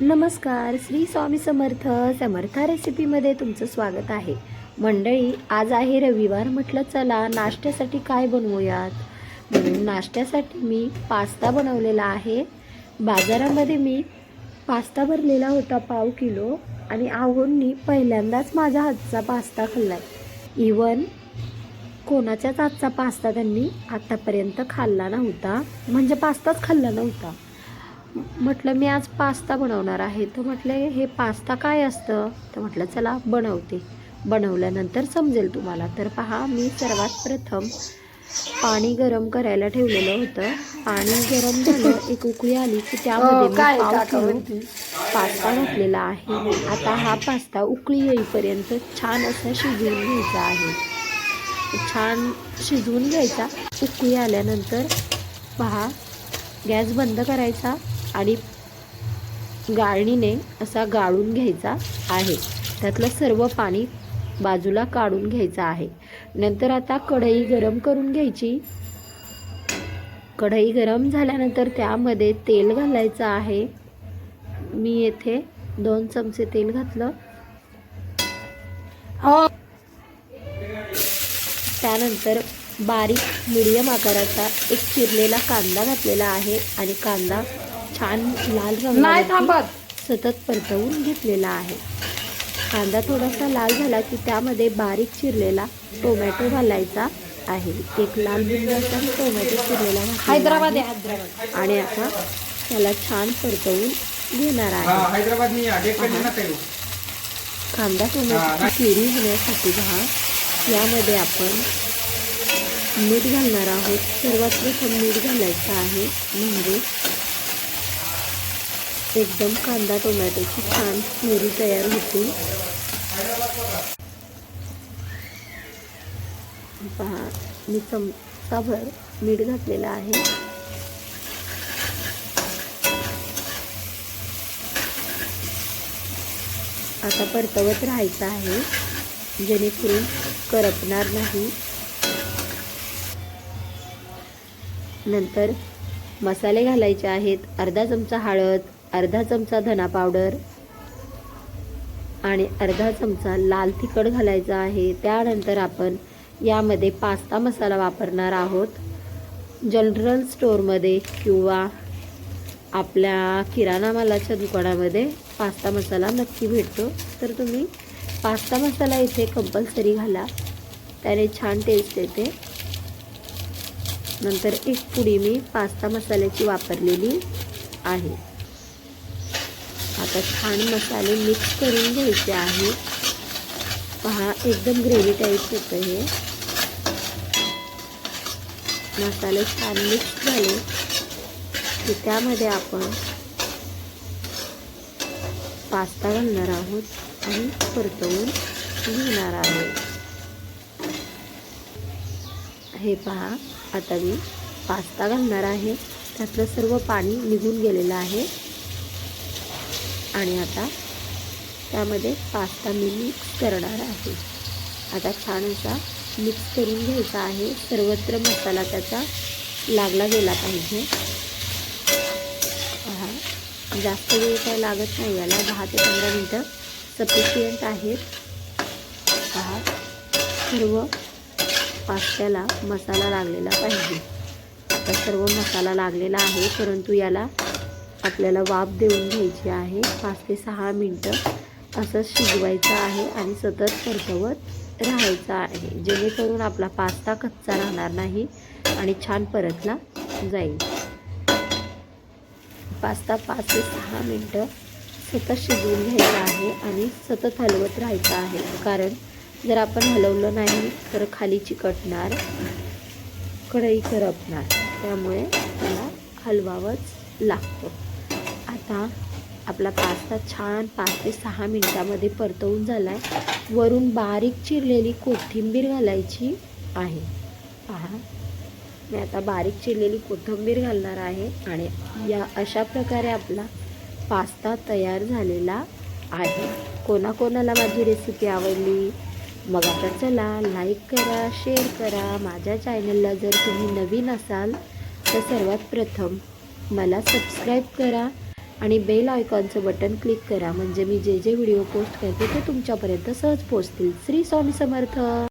नमस्कार श्री स्वामी समर्थ समर्था रेसिपीमध्ये तुमचं स्वागत आहे. मंडळी आज आहे रविवार म्हटलं चला नाश्त्यासाठी काय बनवूयात? म्हणून नाश्त्यासाठी मी पास्ता बनवलेला आहे. बाजारामध्ये मी पास्ता भरलेला होता पाव किलो आणि आहोंनी पहिल्यांदाच माझ्या हातचा पास्ता खाल्ला आहे इवन कोणाच्याच हातचा पास्ता त्यांनी आत्तापर्यंत खाल्ला नव्हता म्हणजे पास्ताच खाल्ला नव्हता. म्हटलं मी आज पास्ता बनवणार आहे. तर म्हटलं हे पास्ता काय असतं? तर म्हटलं चला बनवते. बनवल्यानंतर समजेल तुम्हाला. तर पहा मी सर्वात प्रथम पाणी गरम करायला ठेवलेलं होतं. पाणी गरम झालं एक उकळी आली की त्यामध्ये मी पाव किलो पास्ता घातलेला आहे. आता हा पास्ता उकळी येईपर्यंत छान असा शिजवून घ्यायचा आहे. छान शिजवून घ्यायचा. उकळी आल्यानंतर पहा गॅस बंद करायचा. आणि गाळणीने असा गाळून घ्यायचा आहे. त्यातलं सर्व पाणी बाजूला काढून घ्यायचं आहे. नंतर आता कढई गरम करून घ्यायची. कढई गरम झाल्यानंतर त्यामध्ये तेल घालायचं आहे. मी येथे दोन चमचे तेल घातलं. त्यानंतर बारीक मिडियम आकाराचा एक चिरलेला कांदा घातलेला आहे आणि कांदा छान लाल थांबत. सतत परतवून घेतलेला आहे. कांदा थोडासा लाल झाला की त्यामध्ये बारीक चिरलेला टोमॅटो घालायचा आहे. एक लाल बुंद असा टोमॅटो चिरलेला हैदराबाद. आणि आता त्याला छान परतवून घेणार हाँ आहे. कांदा हा, टोमॅटोची ना. प्युरी होण्यासाठी पहा. यामध्ये आपण मीठ घालणार आहोत. सर्वात प्रथम मीठ घालायचं आहे. म्हणजे एकदम कांदा टोमॅटोची छान प्युरी तयार होती. पहा मी चमचाभर मीठ घातलेलं आहे. आता परतवत राहायचं आहे जेणेकरून करपणार नाही. नंतर मसाले घालायचे आहेत अर्धा चमचा हळद अर्धा चमचा धना पावडर आणि अर्धा चमचा लाल तिखट घालायचा आहे. त्यानंतर आपण यामध्ये पास्ता मसाला वापरणार आहोत. जनरल स्टोअरमध्ये किंवा आपल्या किराणा मालाच्या दुकानामध्ये पास्ता मसाला नक्की भेटतो. तर तुम्ही पास्ता मसाला इथे कंपल्सरी घाला. त्याने छान टेस्ट येते. नंतर एक पुडी मी पास्ता मसाल्याची वापरलेली आहे. आता छान मसाले मिक्स करून घ्यायचे आहे. पहा एकदम ग्रेव्ही टाईप होतं हे. मसाले छान मिक्स झाले. की त्यामध्ये आपण पास्ता घालणार आहोत आणि परतवून घेणार आहोत. हे पहा आता मी पास्ता घालणार आहे. त्यातलं सर्व पाणी निघून गेलेलं आहे. आणि आता त्यामध्ये पास्ता मी मिक्स करणार आहे. आता छान असा मिक्स करून घ्यायचा आहे. सर्वत्र मसाला त्याचा लागला गेला पाहिजे. पहा जास्त वेळ काय लागत नाही. याला दहा ते पंधरा मिनटं सफिशियंट आहेत. पहा सर्व पास्त्याला मसाला लागलेला पाहिजे. आता सर्व मसाला लागलेला आहे परंतु याला आपल्याला वाफ देऊन घ्यायची आहे. पाच ते सहा मिनटं असं शिजवायचं आहे आणि सतत परतवत राहायचं आहे. जेणेकरून आपला पास्ता कच्चा राहणार नाही आणि छान परतला जाईल. पास्ता पाच ते सहा मिनटं सतत शिजवून घ्यायचं आहे आणि सतत हलवत राहायचं आहे. कारण जर आपण हलवलं नाही तर खाली चिकटणार कढई करपणार. त्यामुळे त्याला हलवावंच लागतं. आता आपला पास्ता छान पाच ते सहा मिनटामध्ये परतवून झाला आहे वरून बारीक चिरलेली कोथिंबीर घालायची आहे. पहा. मी आता बारीक चिरलेली कोथिंबीर घालणार आहे आणि या अशा प्रकारे आपला पास्ता तयार झालेला आहे. कोणाकोणाला माझी रेसिपी आवडली? मग आता चला लाईक करा शेअर करा. माझ्या चॅनलला जर तुम्ही नवीन असाल तर सर्वात प्रथम मला सबस्क्राईब करा. आणि बेल आयकॉनचं बटन क्लिक करा. म्हणजे मी जे जे व्हिडिओ पोस्ट करते ते तुमच्यापर्यंत सहज पोचतील श्री स्वामी समर्थ!